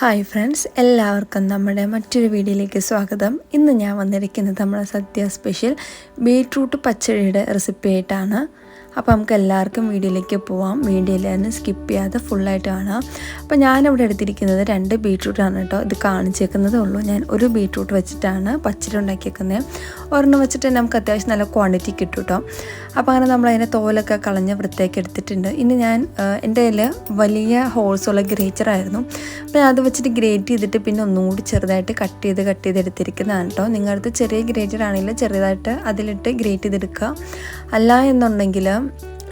Hi friends എല്ലാവർക്കും നമ്മുടെ മറ്റൊരു വീഡിയോയിലേക്ക് സ്വാഗതം. ഇന്ന് ഞാൻ വന്നിരിക്കുന്നത് നമ്മുടെ സദ്യ സ്പെഷ്യൽ ബീറ്റ്റൂട്ട് പച്ചടിയുടെ റെസിപ്പി ആയിട്ടാണ്. അപ്പോൾ നമുക്ക് എല്ലാവർക്കും വീഡിയോയിലേക്ക് പോവാം. വീഡിയോയിൽ തന്നെ സ്കിപ്പ് ചെയ്യാതെ ഫുള്ളായിട്ട് കാണാം. അപ്പോൾ ഞാനിവിടെ എടുത്തിരിക്കുന്നത് രണ്ട് ബീട്രൂട്ടാണ് കേട്ടോ. ഇത് കാണിച്ചേക്കുന്നതേ ഉള്ളൂ. ഞാൻ ഒരു ബീട്രൂട്ട് വെച്ചിട്ടാണ് പച്ചടി ഉണ്ടാക്കിയേക്കുന്നത് ഒരെണ്ണം വെച്ചിട്ട് നമുക്ക് അത്യാവശ്യം നല്ല ക്വാണ്ടിറ്റി കിട്ടും കേട്ടോ. അപ്പോൾ അങ്ങനെ നമ്മൾ തോലൊക്കെ കളഞ്ഞ് വൃത്തിയാക്കി എടുത്തിട്ടുണ്ട്. ഇനി ഞാൻ എന്റെ കയ്യിൽ വലിയ ഹോൾസുള്ള ഗ്രേച്ചറായിരുന്നു അപ്പോൾ ഞാൻ അത് വെച്ചിട്ട് ഗ്രേറ്റ് ചെയ്തിട്ട് പിന്നെ ഒന്നുകൂടി ചെറുതായിട്ട് കട്ട് ചെയ്ത് കട്ട് ചെയ്ത് എടുത്തിരിക്കുന്നതാണ് കേട്ടോ. നിങ്ങളുടെ അടുത്ത് ചെറിയ ഗ്രേറ്റർ ആണെങ്കിൽ ചെറുതായിട്ട് അതിലിട്ട് ഗ്രേറ്റ് ചെയ്തെടുക്കുക. അല്ല എന്നുണ്ടെങ്കിൽ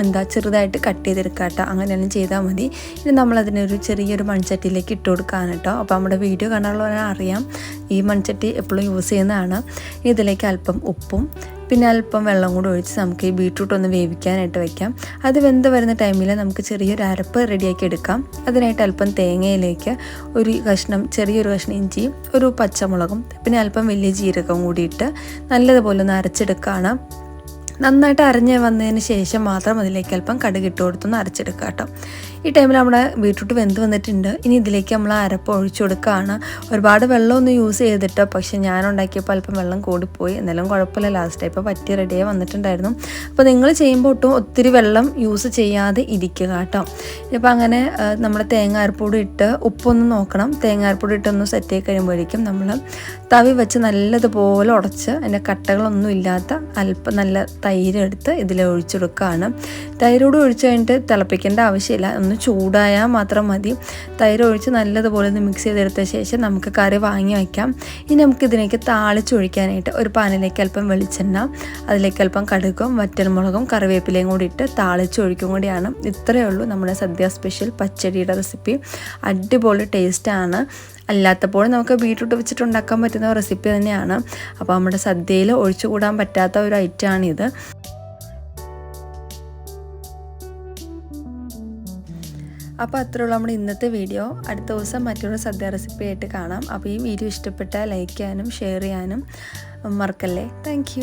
എന്താ ചെറുതായിട്ട് കട്ട് ചെയ്തെടുക്കുക കേട്ടോ. അങ്ങനെയാണ് ചെയ്താൽ മതി. ഇനി നമ്മളതിനൊരു ചെറിയൊരു മൺചട്ടിയിലേക്ക് ഇട്ട് കൊടുക്കുകയാണ് കേട്ടോ. അപ്പോൾ നമ്മുടെ വീഡിയോ കാണാനുള്ളവരെ അറിയാം. ഈ മൺചട്ടി എപ്പോഴും യൂസ് ചെയ്യുന്നതാണ്. ഇതിലേക്ക് അല്പം ഉപ്പും പിന്നെ അല്പം വെള്ളം കൂടി ഒഴിച്ച് നമുക്ക് ഈ ബീട്രൂട്ട് ഒന്ന് വേവിക്കാനായിട്ട് വെക്കാം. അത് വെന്ത് വരുന്ന ടൈമിൽ നമുക്ക് ചെറിയൊരു അരപ്പ് റെഡിയാക്കി എടുക്കാം. അതിനായിട്ട് അല്പം തേങ്ങയിലേക്ക് ഒരു കഷ്ണം ചെറിയൊരു കഷ്ണം ഇഞ്ചി ഒരു പച്ചമുളകും പിന്നെ അല്പം വലിയ ജീരകം കൂടിയിട്ട് നല്ലതുപോലെ ഒന്ന് അരച്ചെടുക്കുകയാണ്. നന്നായിട്ട് അരഞ്ഞ് വന്നതിന് ശേഷം മാത്രം അതിലേക്ക് അല്പം കടുക് ഇട്ട് കൊടുത്തൊന്ന് അരച്ചെടുക്കുക കേട്ടോ. ഈ ടൈമിൽ നമ്മുടെ ബീട്രൂട്ട് വെന്ത് വന്നിട്ടുണ്ട്. ഇനി ഇതിലേക്ക് നമ്മൾ അരപ്പ് ഒഴിച്ചു കൊടുക്കുകയാണ്. ഒരുപാട് വെള്ളമൊന്നും യൂസ് ചെയ്തിട്ടോ പക്ഷെ ഞാൻ ഉണ്ടാക്കിയപ്പോൾ അല്പം വെള്ളം കൂടിപ്പോയി. എന്നാലും കുഴപ്പമില്ല. ലാസ്റ്റ് ഇപ്പോൾ പറ്റി റെഡിയായി വന്നിട്ടുണ്ടായിരുന്നു. അപ്പോൾ നിങ്ങൾ ചെയ്യുമ്പോൾ ഒട്ടും ഒത്തിരി വെള്ളം യൂസ് ചെയ്യാതെ ഇരിക്കുക കേട്ടോ. ഇപ്പോൾ അങ്ങനെ നമ്മൾ തേങ്ങ അരപ്പൊടി ഇട്ട് ഉപ്പൊന്ന് നോക്കണം. തേങ്ങ അരപ്പൊടി ഇട്ടൊന്ന് സെറ്റ് ആയി കഴിയുമ്പോഴേക്കും നമ്മൾ തവി വെച്ച് നല്ലതുപോലെ ഉടച്ച് അതിന്റെ കട്ടകളൊന്നും ഇല്ലാത്ത അല്പം നല്ല തൈര് എടുത്ത് ഇതിൽ ഒഴിച്ചെടുക്കുകയാണ് തൈരോട് ഒഴിച്ച് കഴിഞ്ഞിട്ട് തിളപ്പിക്കേണ്ട ആവശ്യമില്ല. ഒന്ന് ചൂടായാൽ മാത്രം മതി. തൈര് ഒഴിച്ച് നല്ലതുപോലെ ഒന്ന് മിക്സ് ചെയ്തെടുത്ത ശേഷം നമുക്ക് കറി വാങ്ങി വയ്ക്കാം ഇനി നമുക്ക് ഇതിലേക്ക് താളിച്ചൊഴിക്കാനായിട്ട് ഒരു പാനിലേക്ക് അല്പം വെളിച്ചെണ്ണ അതിലേക്ക് അല്പം കടുകും വറ്റൽമുളകും കറിവേപ്പിലയും കൂടി ഇട്ട് താളിച്ചൊഴിക്കും കൂടിയാണ്. ഇത്രയേ ഉള്ളൂ നമ്മുടെ സദ്യ സ്പെഷ്യൽ പച്ചടിയുടെ റെസിപ്പി അടിപൊളി ടേസ്റ്റാണ് അല്ലാത്തപ്പോൾ നമുക്ക് ബീട്രൂട്ട് വെച്ചിട്ട് ഉണ്ടാക്കാൻ പറ്റുന്ന റെസിപ്പി തന്നെയാണ്. അപ്പോൾ നമ്മുടെ സദ്യയിൽ ഒഴിച്ചുകൂടാൻ പറ്റാത്ത ഒരു ഐറ്റമാണിത്. അപ്പോൾ അത്രയുള്ള നമ്മുടെ ഇന്നത്തെ വീഡിയോ. അടുത്ത ദിവസം മറ്റൊരു സദ്യ റെസിപ്പി ആയിട്ട് കാണാം. അപ്പോൾ ഈ വീഡിയോ ഇഷ്ടപ്പെട്ടാൽ ലൈക്ക് ചെയ്യാനും ഷെയർ ചെയ്യാനും മറക്കല്ലേ. താങ്ക്